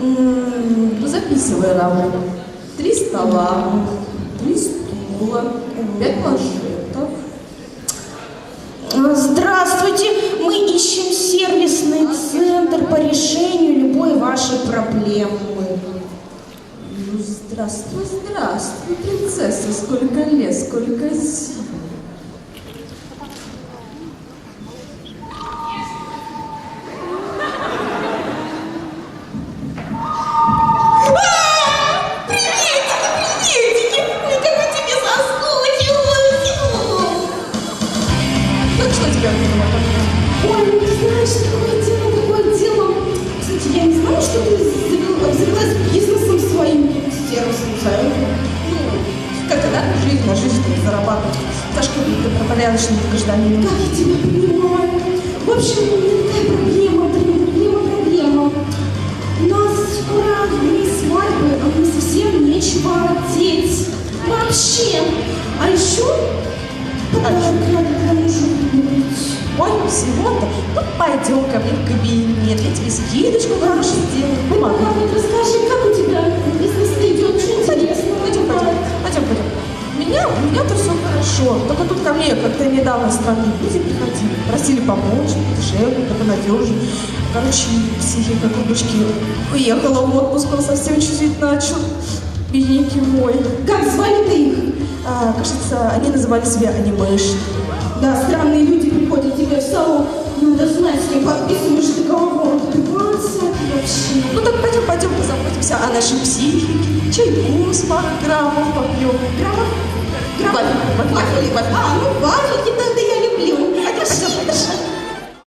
М, Записывай, Рамон. Три стола, три стула, пять планшетов. Здравствуйте, мы ищем сервисный центр по решению любой вашей проблемы. Ну, здравствуй, здравствуй, принцесса, сколько лет, сколько сил. Тебя было? Ой, ну ты знаешь, такое дело, такое дело. Кстати, я не знала, что ты обзавелась бизнесом своим сервисным центром. Ну, как она жизнь на жизнь чтобы зарабатывать. Тяжко быть добропорядочным гражданином. Как я тебя понимаю. В общем, у меня такая проблема, проблема, проблема. У нас скоро дни свадьбы, а мне совсем нечего одеть. Вообще. А еще подарок Всего-то. Ну, пойдем ко мне в кабинет, я тебе скидочку хорошую сделаю. Помогу. Мама, вот расскажи, как у тебя бизнес идет, очень интересно. Пойдем, пойдем, пойдем, пойдем. У меня, у меня-то все хорошо. Только тут ко мне как-то недавно странные люди приходили. Просили помочь, дешевле, так надежнее. Короче, психика кубочки уехала в отпуск, он совсем чуть-чуть начал. Бедненький мой. Как звали ты их? А, кажется, они называли себя анимешниками. Да, подписываешь договор. Добиваться вообще. Ну так пойдем, пойдем позаботимся о нашей психике. Чайку с пару граммов попьем. Граммов? Вафельки, вафельки, вафельки. А, ну